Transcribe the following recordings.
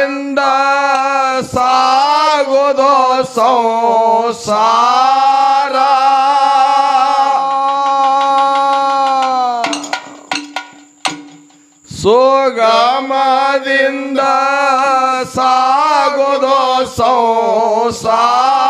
ರಿಂದ ಸಾಗೋದೋ ಸಂಸಾರ. ಸುಗಮದಿಂದ ಸಾಗೋದೋ ಸಂಸಾರ.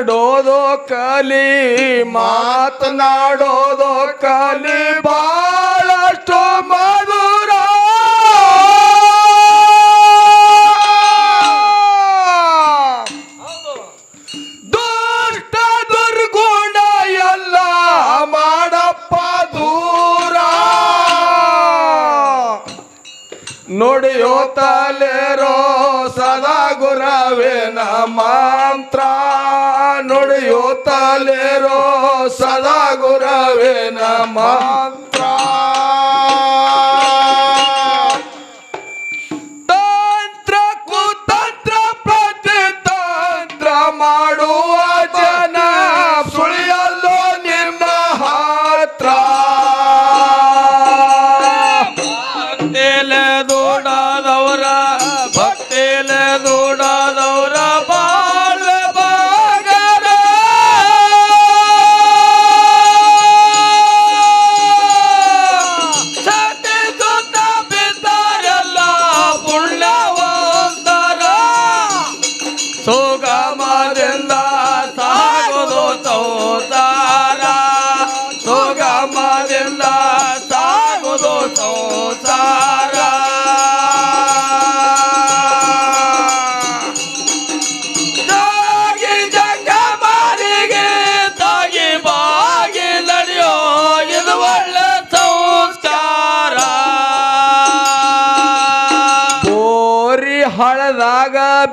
ಮಾಡೋದು ಕಲಿ, ಮಾತನಾಡೋದು ಕಲಿ, ಬಹಳಷ್ಟು ಮಧುರ. ದುಷ್ಟ ದುರ್ಗುಣ ಎಲ್ಲ ಮಾಡಪ್ಪ ದೂರ. ನೋಡಿಯೋ ತಲೆರೋ ಸದಾ ಗುರವೇನ ಮಂತ್ರ. ঘোরাবে না মান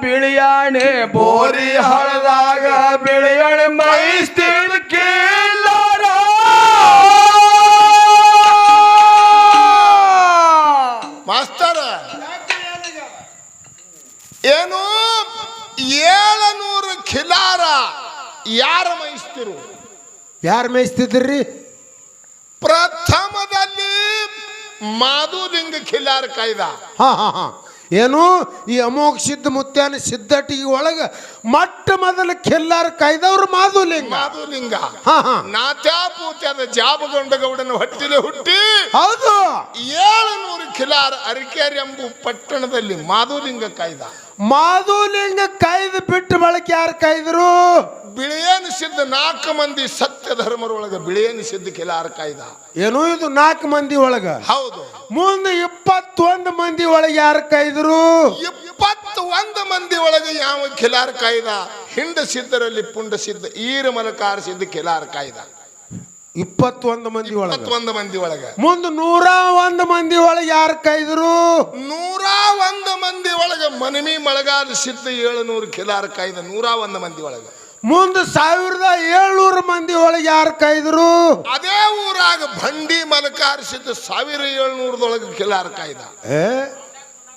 ಬಿಳಿಯಾಣೆ ಬೋರಿ ಹಳದಾಗ ಬಿಳಿಯಾಣೆ ಮೈಸ್ತೀನ್ ಕೀಲಾರ ಮಾಸ್ತರ ಏನು ಏಳನೂರು ಖಿಲಾರ ಯಾರ ಮೈಸ್ತಿರು ಯಾರು ಮೈಸ್ತಿದ್ರಿ ಪ್ರಥಮದಲ್ಲಿ ಮಾಧುಲಿಂಗ ಖಿಲಾರ ಕಾಯ್ದ. ಹಾ ಹಾ ಹಾ. ಏನು? ಈ ಅಮೋಘ ಸಿದ್ಧ ಮುತ್ಯಾನ ಸಿದ್ಧಟಿಗೆ ಒಳಗೆ ಮೊಟ್ಟ ಮೊದಲ ಕೆಲ್ಲಾರ ಕಾಯ್ದವ್ರು ಮಾಧುಲಿಂಗ. ಮಾಧುಲಿಂಗ. ಹಾ ಹಾ. ಜಾಬಗೊಂಡ ಗೌಡನ ಹೊಟ್ಟಿಲೆ ಹುಟ್ಟಿ ಹೌದು. ಏಳುನೂರು ಖಿಲಾರ ಅರಿಕೆರೆ ಎಂಬ ಪಟ್ಟಣದಲ್ಲಿ ಮಾಧುಲಿಂಗ ಕಾಯ್ದ. ಮಾಧುಲಿಂಗ ಕಾಯ್ದು ಬಿಟ್ಟು ಬಳಕೆ ಯಾರು ಕಾಯ್ದರು? ಬಿಳಿಯೇನು ಸಿದ್ಧ ನಾಲ್ಕು ಮಂದಿ ಸತ್ಯ ಧರ್ಮರೊಳಗೆ ಬಿಳಿಯೇನು ಸಿದ್ಧ ಖಿಲಾರ ಕಾಯ್ದ ಏನು ಇದು ನಾಲ್ಕು ಮಂದಿ ಒಳಗ? ಹೌದು. ಮುಂದೆ ಇಪ್ಪತ್ತೊಂದು ಮಂದಿ ಒಳಗೆ ಯಾರು ಕಾಯ್ದರು? ಇಪ್ಪತ್ತು ಒಂದು ಮಂದಿ ಒಳಗೆ ಯಾವ ಖಿಲಾರ ಕಾಯ್ದ ಹಿಂಡ ಸಿದ್ಧರಲ್ಲಿ ಪುಂಡ ಸಿದ್ಧ ಈರ ಮಲಕಾರ ಸಿದ್ಧ ಖಿಲಾರ ಕಾಯ್ದ ಇಪ್ಪತ್ತೊಂದು ಮಂದಿ ಒಳಗ? ಇಪ್ಪತ್ತೊಂದು ಮಂದಿ ಒಳಗ. ಮುಂದೆ ನೂರ ಒಂದು ಮಂದಿ ಒಳಗೆ ಯಾರು ಕಾಯ್ದರು? ನೂರ ಒಂದು ಮಂದಿ ಒಳಗ ಮನಮಿ ಮಳಗಾದ ಸಿದ್ಧ ಏಳುನೂರು ಖಿಲಾರ ಕಾಯ್ದ ನೂರ ಒಂದು ಮಂದಿ ಒಳಗ. ಮುಂದೆ ಸಾವಿರದ ಏಳ್ನೂರು ಮಂದಿ ಒಳಗೆ ಯಾರು ಕಾಯ್ದರು? ಅದೇ ಊರಾಗ ಬಂಡಿ ಮಲಕಾರಿಸಿದ್ದು ಸಾವಿರ ಏಳ್ನೂರದೊಳಗೆ ಖಿಲಾರ ಕಾಯ್ದ. ಏ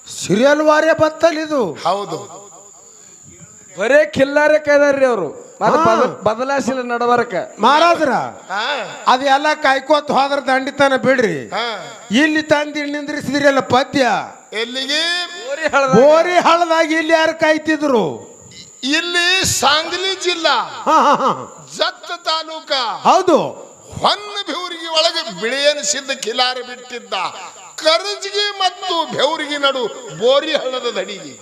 ಸೀರಿಯಲ್ ವಾರ್ಯ ಬತ್ತಲ್ಲ ಇದು. ಹೌದು. ಬರೇ ಕಿಲ್ಲಾರೆ ಕೈದಾರ್ರಿ ಅವರು. ಬದಲಾಯಿಸಿಲ್ಲ ನಡವರಕ ಮಹಾರಾಜ್ರ ಅದೆಲ್ಲ ಕಾಯ್ಕೋತ ಹೋದ್ರ ದಂಡಿತನ ಬಿಡ್ರಿ. ಹಾ. ಇಲ್ಲಿ ತಂದು ನಿಂದ್ರಿಸಿದ್ರಲ್ಲ ಪದ್ಯ. ಎಲ್ಲಿಗೆ? ಬೋರಿ ಹಳದ ಬೋರಿ ಹಳದಾಗ ಇಲ್ಲಿ ಯಾರು ಕಾಯ್ತಿದ್ರು? ಇಲ್ಲಿ ಸಾಂಗ್ಲಿ ಜಿಲ್ಲಾ ಜತ್ತ ತಾಲೂಕ. ಹೌದು. ಹೊನ್ನ ಬೆವರಿಗೆ ಒಳಗೆ ಬಿಳಿಯನ ಸಿದ್ಧ ಖಿಲಾರ ಬಿಟ್ಟಿದ್ದ ಕರಜ್ಗಿ ಮತ್ತು ಬೆವರಿಗೆ ನಡು ಬೋರಿ ಹಳ್ಳದ ದಡಿಗೆ.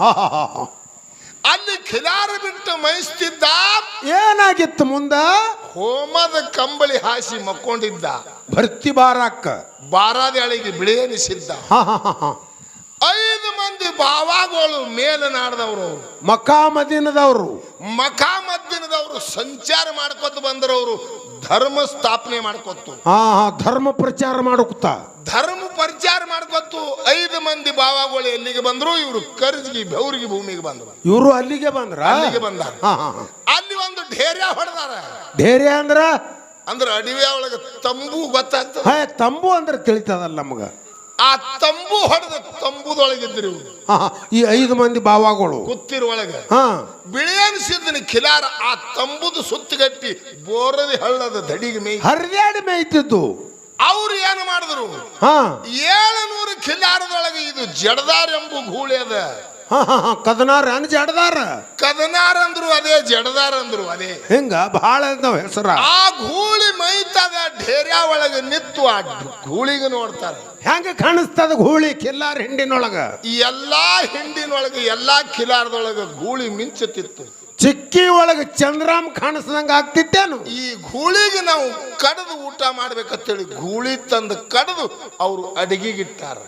ಅಲ್ಲಿ ಖಿಲಾರ ಬಿಟ್ಟು ಮೈಸ್ತಿದ್ದ ಏನಾಗಿತ್ತು ಮುಂದ? ಹೋಮದ ಕಂಬಳಿ ಹಾಸಿ ಮಕ್ಕೊಂಡಿದ್ದ. ಭರ್ತಿ ಬಾರಾಕ. ಬಾರಾದ್ಯಾಳಿಗೆ ಅಳಿಗೆ ಬಿಳಿಯನಿಸಿದ್ದ ಮಂದಿ ಬಾವಾಗಳು ಮೇಲನಾಡದವರು ಅವರು. ಮಕ್ಕಾ ಮದೀನದವ್ರು ಮಖಾ ಮದ್ದಿನದವರು ಸಂಚಾರ ಮಾಡ್ಕೊತ ಬಂದ್ರವರು ಧರ್ಮ ಸ್ಥಾಪನೆ ಮಾಡ್ಕೊತು ಹಾ ಹಾ ಧರ್ಮ ಪ್ರಚಾರ ಮಾಡುತ್ತ ಧರ್ಮ ಪ್ರಚಾರ ಮಾಡ್ಕೊತು ಐದು ಮಂದಿ ಬಾವಾಗಳು ಎಲ್ಲಿಗೆ ಬಂದ್ರು? ಇವರು ಕರ್ಜಿಗೆ ಬೆವ್ರಿಗೆ ಭೂಮಿಗೆ ಬಂದ್ರು. ಇವರು ಅಲ್ಲಿಗೆ ಬಂದ್ರ? ಅಲ್ಲಿಗೆ ಬಂದಾರ. ಹಾ ಹಾ ಹಾ. ಅಲ್ಲಿ ಒಂದು ಢೇರ್ಯ ಹೊಡೆದಾರ. ಧೈರ್ಯ ಅಂದ್ರ? ಅಂದ್ರೆ ಅಡವಿಯ ಒಳಗೆ ತಂಬು ಗೊತ್ತಾಗ್ತದೆ. ಹೇ ತಂಬು ಅಂದ್ರೆ ತಿಳಿತದಲ್ಲ ನಮಗ. ಆ ತಂಬು ಹೊಡೆದ ತಂಬುದೊಳಗಿದ್ರು ಹಾ. ಈ ಐದು ಮಂದಿ ಬಾವಾಗಳು. ಗೊತ್ತಿರುವೊಳಗೆ ಒಳಗೆ. ಹಾ. ಬಿಳಿಯನ್ ಸಿದ್ದನ ಖಿಲಾರ ಆ ತಂಬುದು ಸುತ್ತಗಟ್ಟಿ ಬೋರದಿ ಹಳ್ಳದ ದಡಿಗೆ ಮೇಯ್ ಹರಿದಾಡಿ ಮೇಯ್ತಿದ್ದು. ಅವ್ರು ಏನು ಮಾಡಿದ್ರು? ಹಾ. ಏಳುನೂರು ಖಿಲಾರದೊಳಗೆ ಇದು ಜಡದಾರ್ ಎಂಬು ಗೂಳಿ ಅದ. ಹಾ ಹಾ ಹಾ ಕದನಾರ ಅನ್ ಜಡದಾರ? ಕದನಾರ್ ಅಂದ್ರು ಅದೇ ಜಡದಾರ ಅಂದ್ರು ಅದೇ. ಹಿಂಗ ಬಹಳ ಹೆಸರ. ಆ ಗೂಳಿ ಮೈತದ ಢೇರ್ಯ ಒಳಗೆ ನಿತ್ತು ಆ ಗೂಳಿಗೆ ನೋಡ್ತಾರೆ. ಹೆಂಗ ಕಾಣಿಸ್ತದ ಗೂಳಿ ಕಿಲ್ಲಾರ ಹಿಂಡಿನೊಳಗ? ಈ ಎಲ್ಲಾ ಹಿಂಡಿನೊಳಗೆ ಎಲ್ಲಾ ಕಿಲಾರದೊಳಗೆ ಗೂಳಿ ಮಿಂಚುತ್ತಿತ್ತು. ಚಿಕ್ಕಿ ಒಳಗ ಚಂದ್ರಾಮ್ ಕಾಣಿಸ್ದಂಗ ಆಗ್ತಿದ್ದೇನು ಈ ಗೂಳಿಗೆ ನಾವು ಕಡದು ಊಟ ಮಾಡ್ಬೇಕಂತೇಳಿ ಗೂಳಿ ತಂದು ಕಡದು ಅವರು ಅಡಿಗೆಗಿಟ್ಟಾರ.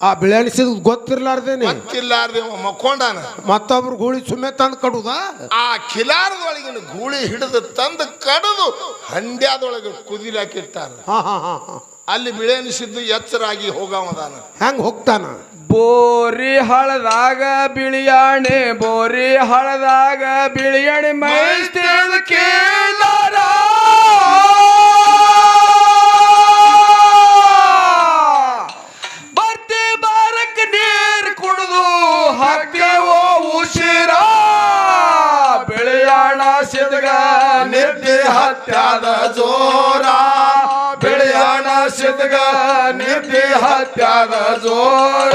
ಆ ಬೆಳೆಸಿದ ಗೊತ್ತಿರ್ಲಾರ್ದೇನೆ? ಗೊತ್ತಿಲ್ಲಾರ್ದೆ ಅವ ಮಕ್ಕೊಂಡಾನ? ಮತ್ತೊಬ್ರು ಗೂಳಿ ಸುಮ್ಮನೆ ತಂದು ಕಡುದ? ಆ ಕಿಲಾರದೊಳಗಿನ ಗೂಳಿ ಹಿಡಿದು ತಂದು ಕಡದು ಹಂಡ್ಯಾದೊಳಗೆ ಕುದಿಲಾಕಿಟ್ಟಾರ. ಹಾ ಹಾ ಹಾ ಹಾ. ಅಲ್ಲಿ ಬಿಳೆನಿಸಿದ್ದು ಎಚ್ಚರಾಗಿ ಹೋಗವದಾನ. ಹೆಂಗ್ ಹೋಗ್ತಾನ. ಬೋರಿ ಹಳದಾಗ ಬಿಳಿಯಾಣೆ ಬೋರಿ ಹಳದಾಗ ಬಿಳಿಯಾಣೆ ಮೈಸ್ತಿದ ಕೇಳಾರ ಬರ್ತಿ ಬಾರಕ್ ನೀರ್ ಕುಡಿದು ಹಾಕ್ತೇವೋ ಉಸಿರ. ಬಿಳಿಯಾಣ ಸಿದ್ಗ ನಿದ್ದೆ ಹತ್ಯಾದ ಜೋರ. ಬಿಳಿಯಾಣ ಸಿದ್ಗ ನಿದ್ದೆ ಹತ್ಯಾದ ಜೋರ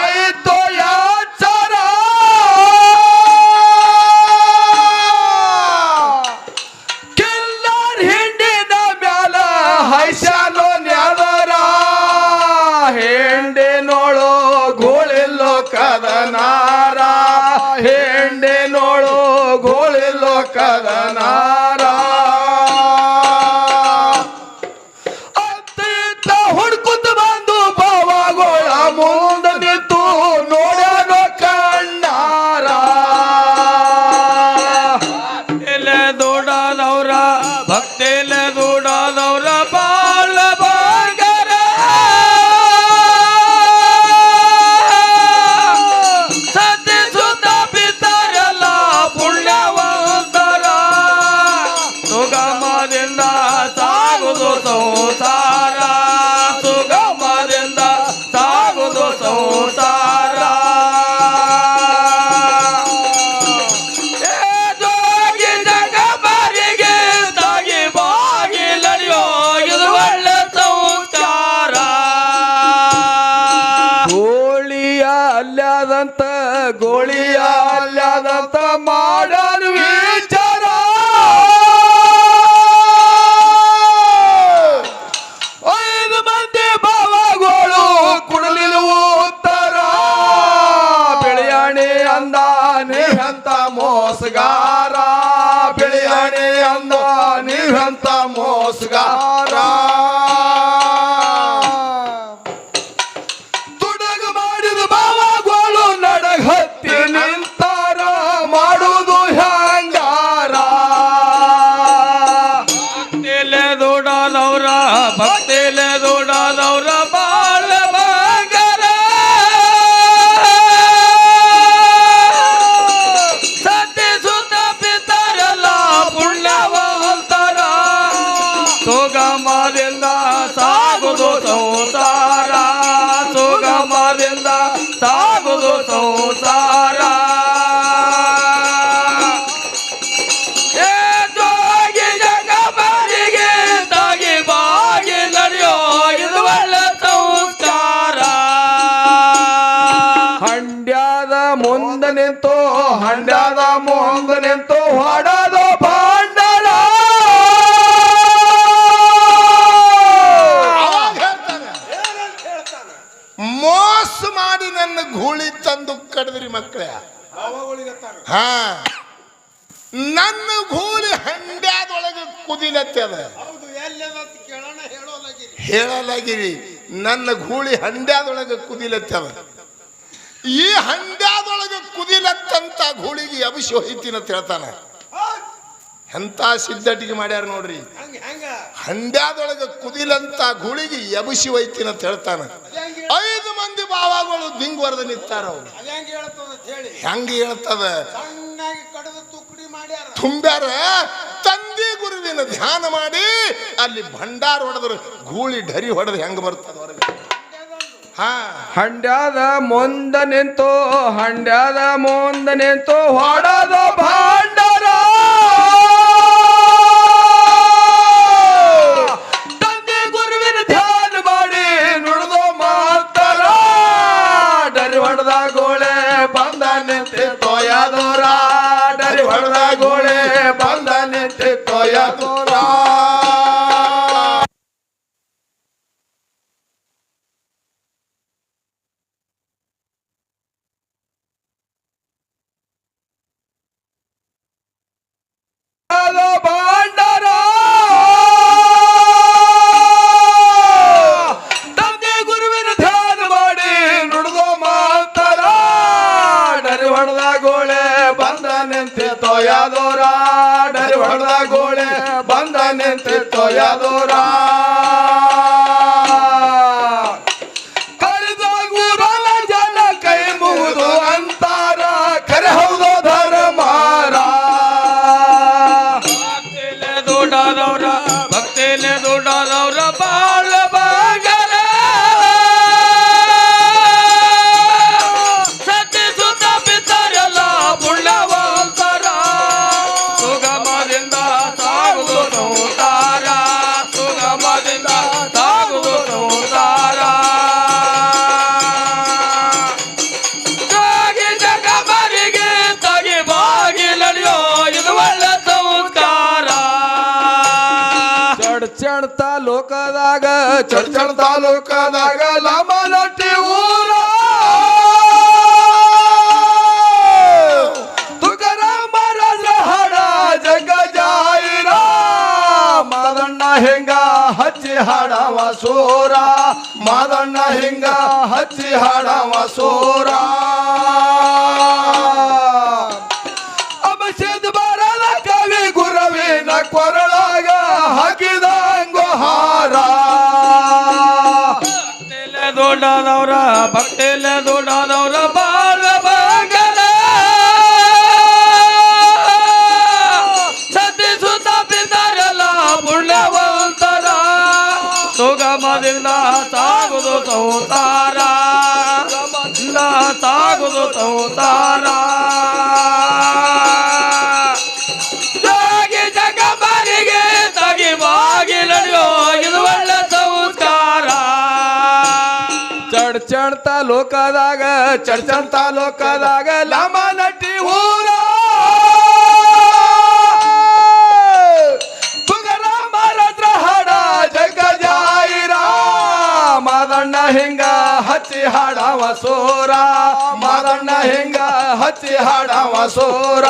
ਸਗਾ ಮಕ್ಕಳ ಹಾ. ನನ್ನ ಗೋಲಿ ಹಂಡ್ಯಾದೊಳಗೆ ಕುದಿಲತ್ತದ. ಹೇಳಲಾಗಿರಿ. ನನ್ನ ಗೂಳಿ ಹಂಡ್ಯಾದೊಳಗೆ ಕುದಿಲತ್ತದ. ಈ ಹಂಡ್ಯಾದೊಳಗೆ ಕುದಿಲತ್ತಂತ ಗೂಳಿಗೆ ಅಭಿಷೋಹಿತಿನ ಹೋಯ್ತೀನಿ ಅಂತ ಹೇಳ್ತಾನ. ಸಿದ್ಧಟಿಗೆ ಮಾಡ್ಯಾರ ನೋಡ್ರಿ. ಹಂಡ್ಯಾದೊಳಗೆ ಕುದಿಲಂತ ಗೂಳಿಗೆ ಎಬಸಿ ಹೋಯ್ತೀನಿ ಅಂತ ಹೇಳ್ತಾನೆ. ಮಂದಿ ಬಾವಾಗಳು ದಿಂಗ್ವರ್ದ ನಿಂತಾರ ಅವ್ರು. ಹೆಂಗ ಹೇಳ್ತದ ತುಂಬ್ಯಾರ? ತಂದಿ ಗುರುವಿನ ಧ್ಯಾನ ಮಾಡಿ ಅಲ್ಲಿ ಭಂಡಾರ ಹೊಡೆದ್ರು ಗೂಳಿ ಢರಿ ಹೊಡೆದು ಹೆಂಗ ಬರ್ತದ ಹಂಡ್ಯಾದ ಮುಂದ ನಿಂತು ಹಂಡ್ಯಾದ ಮುಂದ ನಿಂತು ಹೊಡೋದು ಭಾಳ ಬಂದನೆಂತೆ ತೊಯದೋರಾಡರಿ ಹೊಡೆದ ಗೋಳ ಯಾದೋರಾ ಡರಿ ಹೊಡೆದ ಗೋಳೆ ಬಂದ ನಿಂತಿತ್ತೋ ಯಾದೋರಾ. ಚಡ್ಚಣ್ ತಾಲೂಕದಾಗ ಲಮಲಟ್ಟಿ ಊರ. ರಾಜರ ಹಾಡ ಜಗ ಜಾಯಿರ ಮಾದಣ್ಣ ಹೆಂಗ ಹಚ್ಚಿ ಹಾಡವ ಸೋರ ಮಾದಣ್ಣ ಹೆಂಗ ಹಚ್ಚಿ ಹಾಡವ ಸೋರ ಭಕ್ತಿಲೆ ದೊಡ್ಡದವ್ರ ಬಾಳ ಬಾಗಲ ಸತಿ ಸುತ್ತ ಬಿದ್ದಾರಲ್ಲ ಪುಣ್ಯವಂತರ. ಸುಗಮದಿಂದ ಸಾಗುದು ಸೌತಾರ ಸಾಗುದು ಸಂಸಾರ. ಚಡ್ಚಣ್ ಚರ್ಚಂತ ಲೋಕದಾಗ, ಲಮ ನಟಿ ಊರ. ತುಗರಾಮ ರದ್ರ ಹಾಡ ಜಗ ಜಾಯಿರ ಮಾದಣ್ಣ ಹಿಂಗ ಹಚ್ಚಿ ಹಾಡವ ಸೋರ. ಮಾದಣ್ಣ ಹಿಂಗ ಹಚ್ಚಿ ಹಾಡವ ಸೋರ.